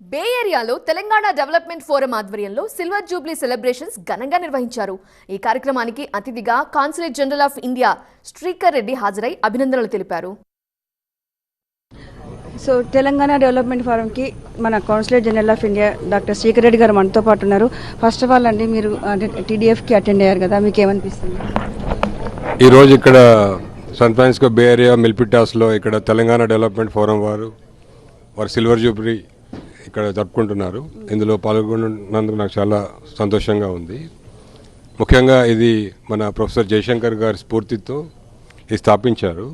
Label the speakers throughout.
Speaker 1: బే ఏరియాలో Telangana development forum ఆధ్వర్యంలో silver jubilee celebrations ఘనంగా నిర్వహించారు. ఈ కార్యక్రమానికి అతిథిగా consulate general of India Srikar Reddy హాజరై అభినందనలు తెలిపారు.
Speaker 2: సో తెలంగాణ డెవలప్మెంట్ ఫోరంకి మన councillor general of India doctor Srikar Reddy garu మనతో పాటు ఉన్నారు. ఫస్ట్ ఆఫ్ ఆల్ అండి మీరు అంటే టీడీఎఫ్కి అటెండ్ అయ్యారు కదా మీకు ఏమనిపిస్తుంది?
Speaker 3: ఈరోజు ఇక్కడ సన్ ఫ్రాన్సిస్కో బే ఏరియా మిల్పిటాస్లో ఇక్కడ తెలంగాణ డెవలప్మెంట్ ఫోరం వారు వారు సిల్వర్ జూబ్లీ ఇక్కడ జరుపుకుంటున్నారు. ఇందులో పాల్గొన్నందుకు నాకు చాలా సంతోషంగా ఉంది. ముఖ్యంగా ఇది మన ప్రొఫెసర్ జయశంకర్ గారి స్ఫూర్తితో ఇది స్థాపించారు.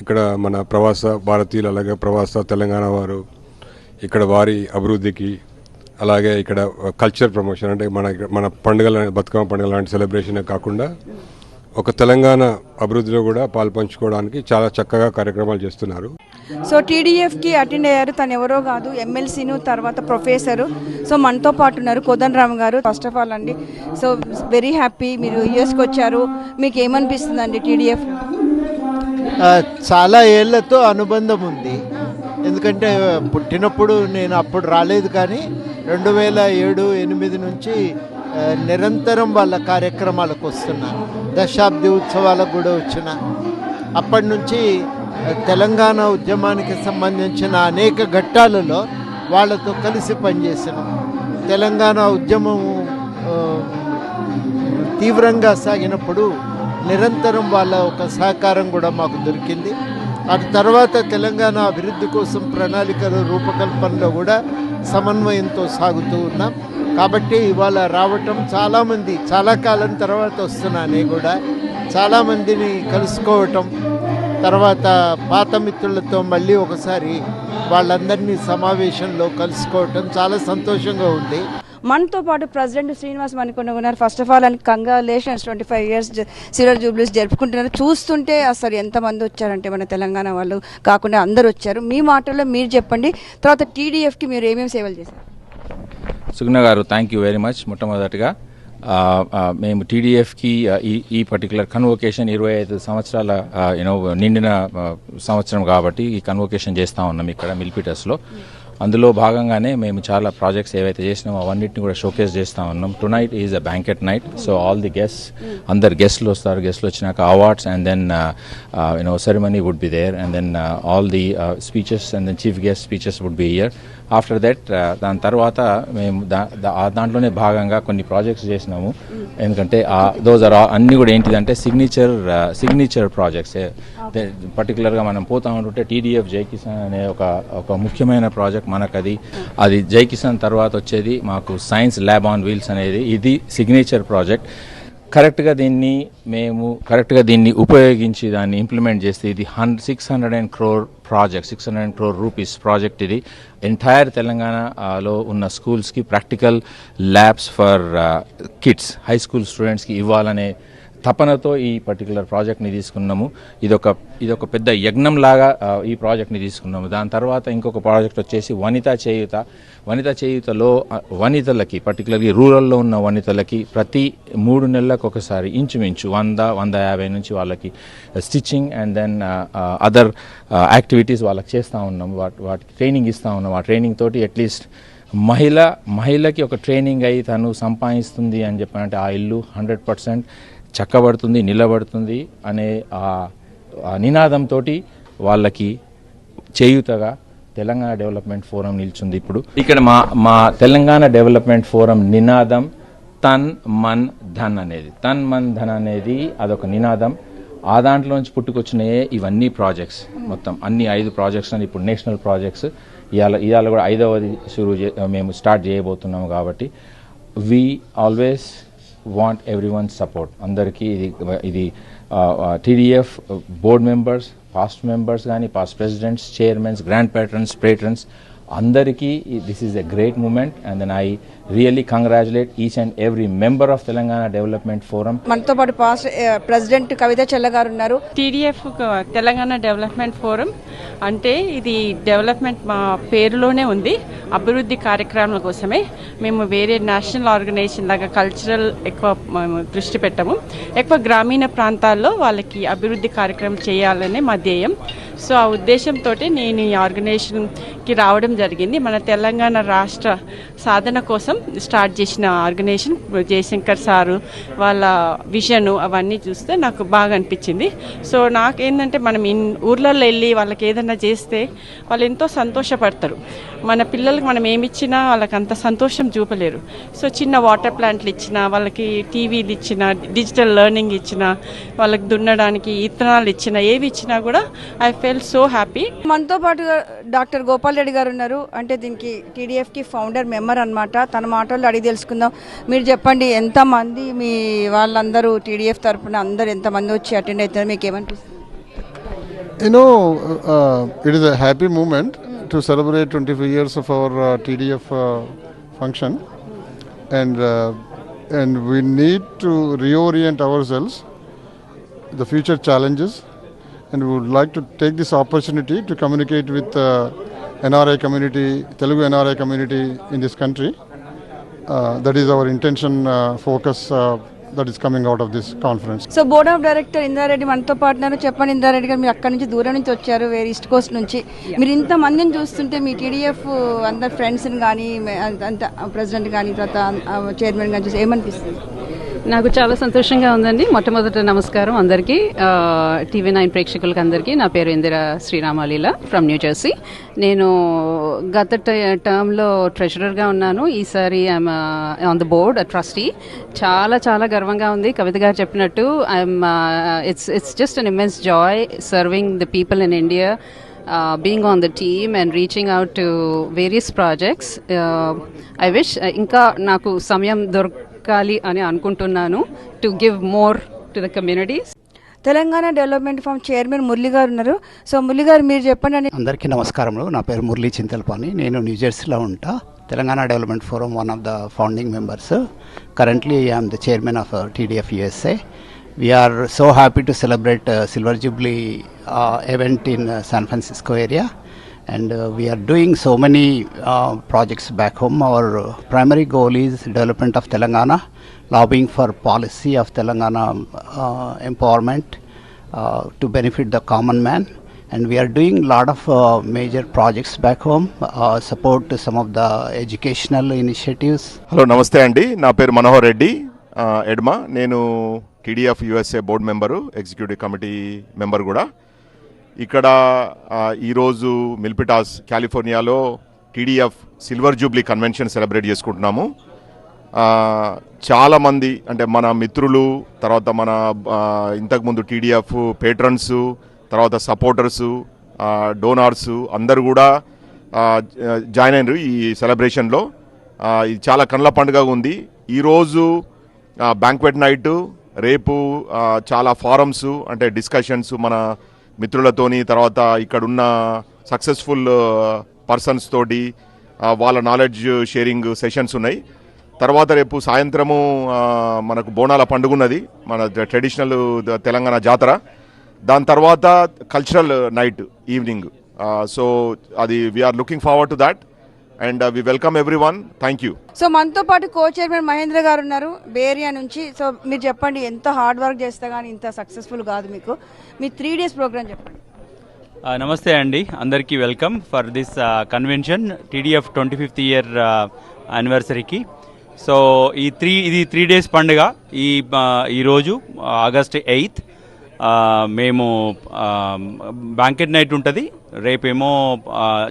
Speaker 3: ఇక్కడ మన ప్రవాస భారతీయులు అలాగే ప్రవాస తెలంగాణ వారు ఇక్కడ వారి అభివృద్ధికి అలాగే ఇక్కడ కల్చర్ ప్రమోషన్ అంటే మన మన పండుగల బతుకమ్మ పండుగ లాంటి సెలబ్రేషన్ కాకుండా ఒక తెలంగాణ అభివృద్ధిలో కూడా పాల్పంచుకోవడానికి చాలా చక్కగా కార్యక్రమాలు చేస్తున్నారు.
Speaker 2: సో టీడీఎఫ్కి అటెండ్ అయ్యారు. తను ఎవరో కాదు ఎమ్మెల్సీను తర్వాత ప్రొఫెసరు. సో మనతో పాటు ఉన్నారు Kodan Ram garu. First of all అండి సో వెరీ హ్యాపీ మీరు యూఎస్కి వచ్చారు. మీకు ఏమనిపిస్తుంది అండి టీడీఎఫ్
Speaker 4: చాలా ఏళ్ళతో అనుబంధం ఉంది. ఎందుకంటే పుట్టినప్పుడు నేను అప్పుడు రాలేదు కానీ రెండు వేల ఏడు ఎనిమిది నుంచి నిరంతరం వాళ్ళ కార్యక్రమాలకు వస్తున్నాను దశాబ్ది ఉత్సవాలకు కూడా వచ్చిన. అప్పటి నుంచి తెలంగాణ ఉద్యమానికి సంబంధించిన అనేక ఘట్టాలలో వాళ్ళతో కలిసి పనిచేసాను తెలంగాణ ఉద్యమం తీవ్రంగా సాగినప్పుడు నిరంతరం వాళ్ళ ఒక సహకారం కూడా మాకు దొరికింది. అటు తర్వాత తెలంగాణ అభివృద్ధి కోసం ప్రణాళికల రూపకల్పనలో కూడా సమన్వయంతో సాగుతూ ఉన్నాం. కాబట్టి ఇవాళ రావటం చాలామంది చాలా కాలం తర్వాత వస్తున్నానే కూడా చాలామందిని కలుసుకోవటం తర్వాత పాత మిత్రులతో మళ్ళీ ఒకసారి వాళ్ళందరినీ సమావేశంలో కలుసుకోవటం చాలా సంతోషంగా ఉంది.
Speaker 2: మనతో పాటు ప్రెసిడెంట్ శ్రీనివాస్ మణికొండ ఉన్నారు. First of all and congratulations twenty five years silver jubilees జరుపుకుంటున్నారు. చూస్తుంటే అసలు ఎంతమంది వచ్చారంటే మన తెలంగాణ వాళ్ళు కాకుండా అందరు వచ్చారు. మీ మాటల్లో మీరు చెప్పండి. తర్వాత టీడీఎఫ్కి మీరు ఏమేమి సేవలు చేశారు?
Speaker 5: సుగుణ garu thank you very much మొట్టమొదటిగా. మేము టీడీఎఫ్కి ఈ ఈ పర్టికులర్ కన్వొకేషన్ ఇరవై ఐదు సంవత్సరాల యూనో నిండిన సంవత్సరం కాబట్టి ఈ కన్వొకేషన్ చేస్తూ ఉన్నాం ఇక్కడ మిల్పిటస్లో అందులో భాగంగానే మేము చాలా ప్రాజెక్ట్స్ ఏవైతే చేసినామో అవన్నిటిని కూడా షోకేస్ చేస్తూ ఉన్నాం. Tonight is a banquet night so all the guest అందరు గెస్ట్లు వస్తారు. గెస్ట్లు వచ్చినాక awards and then you know ceremony would be there and then all the speeches and then chief guest speeches would be here after that దాని తర్వాత మేము దా దా- ఆ దాంట్లోనే భాగంగా కొన్ని ప్రాజెక్ట్స్ చేసినాము. ఎందుకంటే దోస్ ఆర్ అన్ని కూడా ఏంటిదంటే సిగ్నేచర్ సిగ్నేచర్ ప్రాజెక్ట్స్ పర్టికులర్గా మనం పోతా ఉంటుంటే టీడీఎఫ్ జై కిసాన్ అనే ఒక ఒక ముఖ్యమైన ప్రాజెక్ట్ మనకు అది అది జై కిసాన్ తర్వాత వచ్చేది మాకు సైన్స్ ల్యాబ్ ఆన్ వీల్స్ అనేది. ఇది సిగ్నేచర్ ప్రాజెక్ట్ కరెక్ట్గా దీన్ని మేము కరెక్ట్గా దీన్ని ఉపయోగించి దాన్ని ఇంప్లిమెంట్ చేస్తే ఇది హన్ six hundred and crore project six hundred crore rupees project ఇది. ఎంటైర్ తెలంగాణలో ఉన్న స్కూల్స్కి practical labs for kids high school స్టూడెంట్స్కి ఇవ్వాలనే తపనతో ఈ పర్టికులర్ ప్రాజెక్ట్ని తీసుకున్నాము. ఇదొక ఇదొక పెద్ద యజ్ఞం లాగా ఈ ప్రాజెక్ట్ని తీసుకున్నాము. దాని తర్వాత ఇంకొక ప్రాజెక్ట్ వచ్చేసి వనితా చేయుత. వనితా చేయుతలో వనితలకి పర్టికులర్లీ రూరల్లో ఉన్న వనితలకి ప్రతి మూడు నెలలకు ఒకసారి ఇంచుమించు వంద వంద యాభై నుంచి వాళ్ళకి stitching and then other activities వాళ్ళకి చేస్తూ ఉన్నాము. వాటి వాటికి ట్రైనింగ్ ఇస్తూ ఉన్నాము. ఆ ట్రైనింగ్ తోటి అట్లీస్ట్ మహిళ మహిళకి ఒక ట్రైనింగ్ అయి తను సంపాదిస్తుంది అని చెప్పానంటే ఆ ఇల్లు హండ్రెడ్ పర్సెంట్ చక్కబడుతుంది నిలబడుతుంది అనే ఆ నినాదంతో వాళ్ళకి చేయుతగా తెలంగాణ డెవలప్మెంట్ ఫోరం నిల్చుంది ఇప్పుడు. ఇక్కడ మా మా తెలంగాణ డెవలప్మెంట్ ఫోరం నినాదం తన్ మన్ ధన్ అనేది. తన్ మన్ ధన్ అనేది అదొక నినాదం. ఆ దాంట్లోంచి పుట్టుకొచ్చినాయే ఇవన్నీ ప్రాజెక్ట్స్ మొత్తం. అన్ని ఐదు ప్రాజెక్ట్స్ అని ఇప్పుడు నేషనల్ ప్రాజెక్ట్స్. ఇవాళ ఇవాళ కూడా ఐదవది షురూ చే మేము స్టార్ట్ చేయబోతున్నాము కాబట్టి. We always want everyone support అందరికీ ఇది ఇది TDF board members past members కానీ past presidents chairmans grand patrons patrons అందరికీ this is a great moment and then I really congratulate each and every member of Telangana development forum
Speaker 2: మనతో పాటు past president కవిత చెల్ల గారు ఉన్నారు.
Speaker 6: TDF Telangana development forum అంటే ఇది development మా పేరులోనే ఉంది అభివృద్ధి కార్యక్రమాల కోసమే. మేము వేరే నేషనల్ ఆర్గనైజేషన్ లాగా కల్చరల్ ఎక్కువ మేము దృష్టి పెట్టము. ఎక్కువ గ్రామీణ ప్రాంతాల్లో వాళ్ళకి అభివృద్ధి కార్యక్రమం చేయాలనే మా ధ్యేయం. సో ఆ ఉద్దేశంతో నేను ఈ ఆర్గనైజేషన్కి రావడం జరిగింది. మన తెలంగాణ రాష్ట్ర సాధన కోసం స్టార్ట్ చేసిన ఆర్గనైజేషన్ జయశంకర్ సారు వాళ్ళ విజన్ అవన్నీ చూస్తే నాకు బాగా అనిపించింది. సో నాకేంటంటే మనం ఇన్ ఊర్లలో వెళ్ళి వాళ్ళకి ఏదైనా చేస్తే వాళ్ళు ఎంతో సంతోషపడతారు. మన పిల్లలకి మనం ఏమి ఇచ్చినా వాళ్ళకి అంత సంతోషం చూపలేరు. సో చిన్న వాటర్ ప్లాంట్లు ఇచ్చినా వాళ్ళకి టీవీలు ఇచ్చినా డిజిటల్ లెర్నింగ్ ఇచ్చినా వాళ్ళకి దున్నడానికి ఇత్తనాలు ఇచ్చినా ఏవి ఇచ్చినా కూడా I felt felt so happy
Speaker 2: మనతో పాటు డాక్టర్ గోపాల్ రెడ్డి గారు ఉన్నారు. అంటే దీనికి టీడీఎఫ్కి ఫౌండర్ మెంబర్ అనమాట తన మాటలు అడిగి తెలుసుకుందాం. మీరు చెప్పండి ఎంత మంది మీ వాళ్ళందరూ టీడీఎఫ్ తరఫున అందరు ఎంతమంది వచ్చి అటెండ్ అవుతారు మీకు ఏమనిపిస్తుంది?
Speaker 7: You know it is happy moment to celebrate twenty five years of TDF function and and we need to reorient ourselves the future challenges and would like to take this opportunity to communicate with NRI community Telugu NRI community in this country that is our intention focus that is coming out of this conference
Speaker 2: so board of director Indareddy మనతో పాటు చెప్పండి ఇందారెడ్డి గారు మీరు అక్కడ నుంచి దూరం నుంచి వచ్చారు వేరే ఈస్ట్ కోస్ట్ నుంచి. మీరు ఇంత మందిని చూస్తుంటే మీ టీడీఎఫ్ అందరు ఫ్రెండ్స్ని కానీ అంత ప్రెసిడెంట్ కానీ uh, తర్వాత uh, చైర్మన్ కానీ చూసి ఏమనిపిస్తుంది?
Speaker 8: నాకు చాలా సంతోషంగా ఉందండి. మొట్టమొదట నమస్కారం అందరికీ. టీవీ నైన్ ప్రేక్షకులకి అందరికీ నా పేరు Indira Sriramaleela from New Jersey. నేను గత టర్మ్లో ట్రెజరర్గా ఉన్నాను. ఈసారి I'm on the board trustee. చాలా చాలా గర్వంగా ఉంది. కవిత గారు చెప్పినట్టు I'm it's it's just an immense joy serving the people in India uh, being on the team and reaching out to various projects. Uh, I wish ఇంకా నాకు సమయం దొరకాలి అని అనుకుంటున్నాను to give more to the communities
Speaker 2: Telangana development forum chairman Murali garu ఉన్నారు. So Murali గారు మీరు చెప్పండి అని
Speaker 9: అందరికీ నమస్కారములు. నా పేరు మురళీ చింతలపాని నేను న్యూజెర్సీలో ఉంటా. Telangana development forum one of the founding members. Currently I'm the chairman of TDF USA we're so happy to celebrate silver jubilee event in uh, San Francisco area. And we're doing so many projects back home our primary goal is development of Telangana lobbying for policy of Telangana empowerment to benefit the common man and we're doing lot of major projects back home support some of the educational initiatives
Speaker 10: hello నమస్తే అండి నా పేరు మనోహర్ రెడ్డి. ఎడ్మా. నేను TDF USA board member executive committee member కూడా. ఇక్కడ ఈరోజు Milpitas కాలిఫోర్నియాలో TDF silver jubilee convention celebrate చేసుకుంటున్నాము. చాలామంది అంటే మన మిత్రులు తర్వాత మన ఇంతకుముందు టీడీఎఫ్ పేట్రన్స్ తర్వాత సపోర్టర్సు డోనార్స్ అందరూ కూడా జాయిన్ అయినారు ఈ సెలబ్రేషన్లో ఇది చాలా కళ్ళ పండుగ ఉంది. ఈరోజు బ్యాంక్వెట్ నైట్ రేపు చాలా ఫారమ్స్ అంటే డిస్కషన్స్ మన మిత్రులతోని తర్వాత ఇక్కడున్న సక్సెస్ఫుల్ పర్సన్స్ uh, తోటి వాళ్ళ నాలెడ్జ్ షేరింగ్ సెషన్స్ ఉన్నాయి. తర్వాత రేపు సాయంత్రము మనకు బోనాల పండుగ ఉన్నది మన ట్రెడిషనల్ తెలంగాణ జాతర. దాని తర్వాత కల్చరల్ నైట్ ఈవినింగ్ సో అది we're looking forward to that and we welcome everyone thank you
Speaker 2: so మనతో పాటు కో చైర్మన్ మహేంద్ర గారు ఉన్నారు బేరియా నుంచి. సో మీరు చెప్పండి ఎంత హార్డ్ వర్క్ చేస్తే కానీ ఇంత సక్సెస్ఫుల్ కాదు మీకు. మీ త్రీ డేస్ ప్రోగ్రామ్ చెప్పండి.
Speaker 11: Uh, నమస్తే అండి. అందరికీ welcome for this convention TDF twenty fifth year యానివర్సరీకి so ఈ త్రీ ఇది త్రీ డేస్ పండుగ. ఈ ఈరోజు ఆగస్ట్ ఎయిత్ మేము బ్యాంకెట్ నైట్ ఉంటుంది. రేపేమో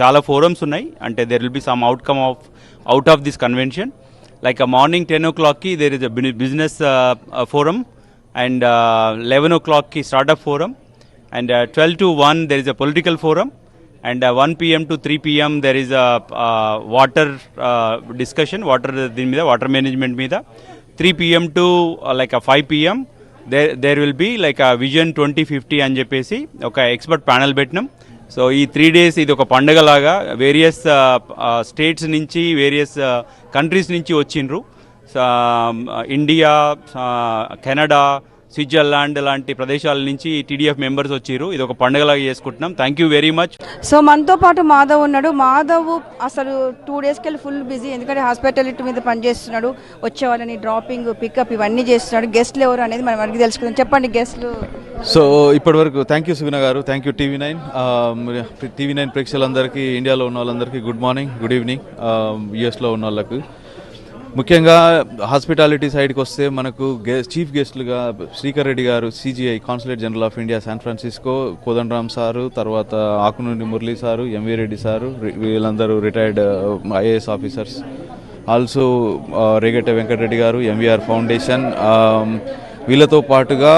Speaker 11: చాలా ఫోరమ్స్ ఉన్నాయి. అంటే there will be some outcome of out of this convention like morning ten ఓ క్లాక్కి there is a business forum and eleven ఓ క్లాక్కి startup forum and uh, 12 uh, to 1 there is a political forum. And uh, 1 pm to 3 pm there water a uh, uh, దీని మీద water management మీద. Three PM to like five PM there there will be like vision twenty fifty అని చెప్పేసి ఒక expert panel పెట్టినాం. So ఈ three days ఇది ఒక పండగలాగా వేరియస్ స్టేట్స్ uh, uh, నుంచి వేరియస్ కంట్రీస్ uh, నుంచి వచ్చిండ్రు. ఇండియా కెనడా um, స్విట్జర్లాండ్ లాంటి ప్రదేశాల నుంచి టీడీఎఫ్ మెంబర్స్ వచ్చారు. ఇది ఒక పండుగలాగా చేసుకుంటున్నాం. Thank you very much
Speaker 2: so మనతో పాటు మాధవ్ ఉన్నాడు. మాధవ్ అసలు టూ డేస్కి వెళ్ళి ఫుల్ బిజీ ఎందుకంటే హాస్పిటాలిటీ మీద పనిచేస్తున్నాడు. వచ్చే వాళ్ళని డ్రాపింగ్ పికప్ ఇవన్నీ చేస్తున్నాడు. గెస్ట్లు ఎవరు అనేది మనం అడిగి తెలుసుకుందాం. చెప్పండి గెస్ట్లు
Speaker 12: సో ఇప్పటివరకు thank you Suguna garu. Thank you TV nine TV nine ప్రేక్షకులందరికీ ఇండియాలో ఉన్న వాళ్ళందరికీ గుడ్ మార్నింగ్ గుడ్ ఈవినింగ్ యుఎస్లో ఉన్న వాళ్ళకు. ముఖ్యంగా హాస్పిటాలిటీ సైడ్కి వస్తే మనకు chief గెస్ట్లుగా Srikar Reddy garu CGI consulate general of India San Francisco Kodandaram sir తర్వాత Akunuri Murali sir MV Reddy sir వీళ్ళందరూ retired IAS officers. Also Regatta Venkatareddy garu MVR foundation. వీళ్ళతో పాటుగా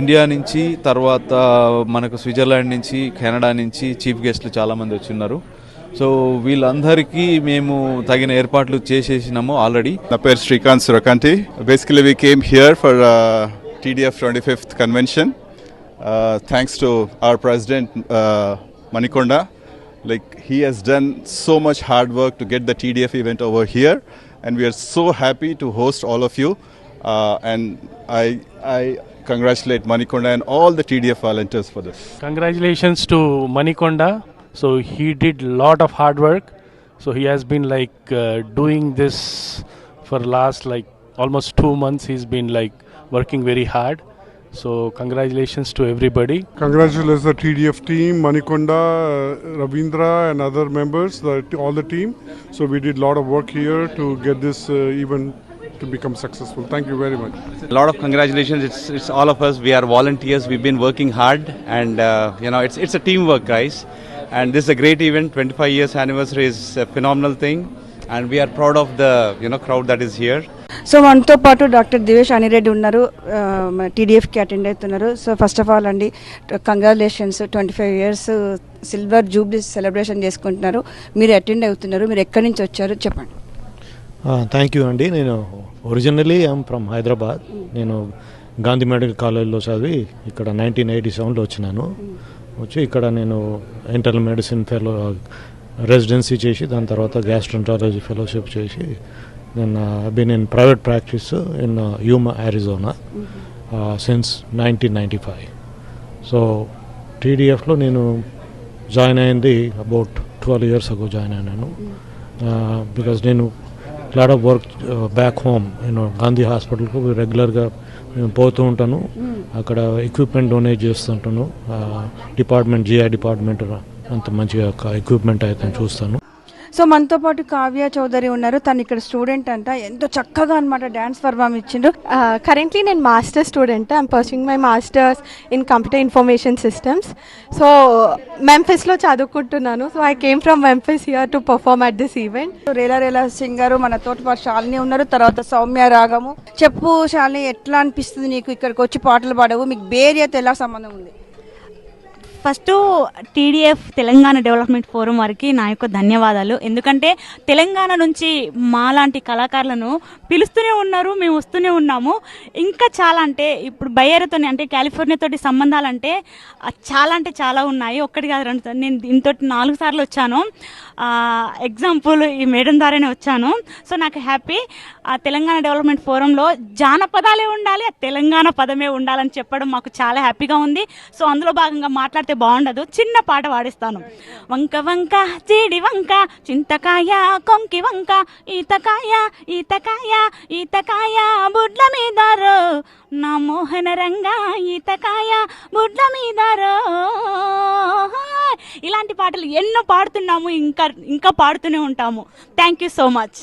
Speaker 12: ఇండియా నుంచి తర్వాత మనకు స్విట్జర్లాండ్ నుంచి కెనడా నుంచి chief గెస్ట్లు చాలామంది వచ్చిన్నారు. సో వీళ్ళందరికీ మేము తగిన ఏర్పాట్లు చేసేసినాము ఆల్రెడీ.
Speaker 13: నా పేరు Srikanth Surakanti. Basically we came here for TDF twenty fifth convention thanks to our president Manikonda like he he's done so much hard work to get the TDF event over here and we're so happy to host all of you and I I congratulate Manikonda and all the TDF volunteers for this
Speaker 14: congratulations to Manikonda So he did lot of hard work. So he has been like uh, doing this for last like almost two months. He's been like working very hard. So congratulations to everybody.
Speaker 7: Congratulations to the TDF team, Manikonda, uh, Ravindra, and other members, the, all the team. So we did a lot of work here to get this uh, event to become successful. Thank you very much.
Speaker 15: A lot of congratulations. It's it's all of us. We are volunteers. We've been working hard, and uh, you know, it's it's a teamwork, guys. And this is a great event. 25 years anniversary is a phenomenal thing, and we are proud of the you know crowd that is here.
Speaker 2: So మనతో పాటు doctor Divesh Anireddy ఉన్నారు. టీడీఎఫ్కి attend అవుతున్నారు. So first of all అండి congratulations twenty five years silver jubilee celebration చేసుకుంటున్నారు. మీరు attend అవుతున్నారు. మీరు ఎక్కడి నుంచి వచ్చారు? చెప్పండి.
Speaker 14: థ్యాంక్ యూ అండి. నేను ఒరిజినలీ ఐఎమ్ ఫ్రమ్ హైదరాబాద్ నేను గాంధీ మెడికల్ కాలేజ్లో చదివి ఇక్కడ నైన్టీన్ ఎయిటీ సెవెన్లో వచ్చినాను. వచ్చి ఇక్కడ నేను ఇంటర్నల్ మెడిసిన్ ఫెలో రెసిడెన్సీ చేసి దాని తర్వాత గ్యాస్ట్రంటాలజీ ఫెలోషిప్ చేసి నేను been in private practice in Yuma Arizona since nineteen ninety five so టీడీఎఫ్లో నేను జాయిన్ అయింది about twelve years ago join అయినాను. బికాజ్ నేను lot of work back home నేను గాంధీ హాస్పిటల్కు రెగ్యులర్గా నేను పోతూ ఉంటాను. అక్కడ ఎక్విప్మెంట్ డొనేట్ చేస్తుంటాను. డిపార్ట్మెంట్ జిఐ డిపార్ట్మెంట్ అంత మంచిగా ఎక్విప్మెంట్ అయితే చూస్తాను.
Speaker 2: సో మనతో పాటు కావ్య చౌదరి ఉన్నారు. తను ఇక్కడ స్టూడెంట్ అంట. ఎంతో చక్కగా అనమాట డ్యాన్స్ పర్ఫామ్ ఇచ్చిండ్రు
Speaker 16: కరెంట్లీ నేను master student I'm pursuing my masters in computer information systems so మెంఫిస్లో చదువుకుంటున్నాను. So I came from Memphis here to perform at this event
Speaker 2: Rela Rela సింగారు మన తోటి పాటు శాలిని ఉన్నారు. తర్వాత సౌమ్య రాగము. చెప్పు శాలిని ఎట్లా అనిపిస్తుంది నీకు? ఇక్కడికి వచ్చి పాటలు పాడవు. మీకు బేరియతో ఎలా సంబంధం ఉంది?
Speaker 17: First TDF Telangana development forum వారికి నా యొక్క ధన్యవాదాలు. ఎందుకంటే తెలంగాణ నుంచి మాలాంటి కళాకారులను పిలుస్తూనే ఉన్నారు మేము వస్తూనే ఉన్నాము. ఇంకా చాలా అంటే ఇప్పుడు బయ్యేరతో అంటే కాలిఫోర్నియాతోటి సంబంధాలు సంబంధాలంటే చాలా అంటే చాలా ఉన్నాయి. ఒక్కటి కాదు రెండు నేను దీంతో నాలుగు సార్లు వచ్చాను. ఎగ్జాంపుల్ ఈ మేడం ద్వారానే వచ్చాను. సో నాకు హ్యాపీ ఆ తెలంగాణ డెవలప్మెంట్ ఫోరంలో జానపదాలే ఉండాలి ఆ తెలంగాణ పదమే ఉండాలని చెప్పడం మాకు చాలా హ్యాపీగా ఉంది. సో అందులో భాగంగా మాట్లాడితే బాగుండదు చిన్న పాట పాడిస్తాను. వంక వంక జీడి వంక చింతకాయ కొంకి వంక ఈతకాయ ఈతకాయ ఈతకాయ బుడ్ల మీదారో నా మోహన రంగా ఈతకాయ బుడ్ల మీదారో ఇలాంటి పాటలు ఎన్నో పాడుతున్నాము ఇంకా ఇంకా పాడుతూనే ఉంటాము. Thank you so much